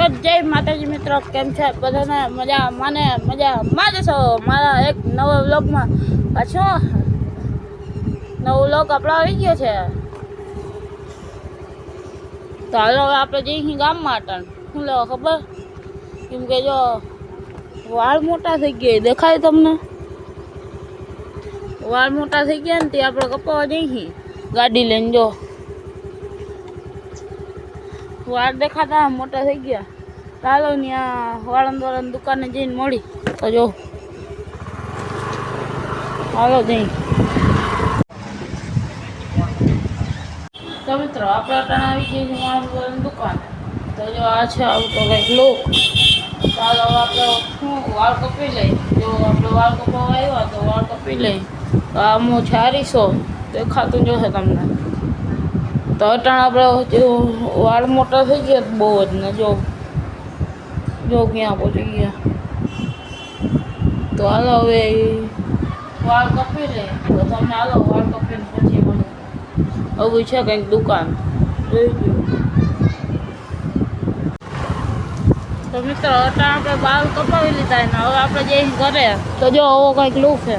તો જય માતાજી મિત્રો, કેમ છે? બધાને મજા, મને મજા માં જશો મારા એક નવા વ્લોગમાં પાછો નવો વ્લોગ આપણો આવી ગયો છે. તો હાલો આપણે જઈએ ગામમાં અટણ. શું લેવા ખબર? કેમ કે જો વાળ મોટા થઈ ગયા દેખાય તમને? વાળ મોટા થઈ ગયા ને તે આપણે કપાવા જઈએ ગાડી લઈને જો. વાળ દેખાતા મોટા થઈ ગયા. ચાલો ત્યાં વાળન વાળન દુકાને જઈને મળી. તો જો. હાલો જઈ. તો મિત્રો, આપણે અટાણે આવી ગઈ છે વાળન દુકાન. તો જો આ છે આવું તો કંઈક લોક. ચાલો આપણે શું વાળ કપી લઈ. જો આપણે વાળ કપાવવા આવ્યા તો વાળ કપી લઈ. તો આમ છે અઢીસો દેખાતું જોશે તમને. તો અટાણ આપણે વાળ મોટા થઈ ગયા બહુ જ ને જો જો ક્યાં પહોંચી ગયા. તો હાલો હવે વાળ કપી લે. તો તમને હાલો વાળ કપીને પછી મને આવું છે કંઈક દુકાન. તો મિત્રો, અટાણ આપણે વાળ કપાવી લીધા હવે આપણે જઈ ઘરે. તો જો, આવો કંઈક લુક છે.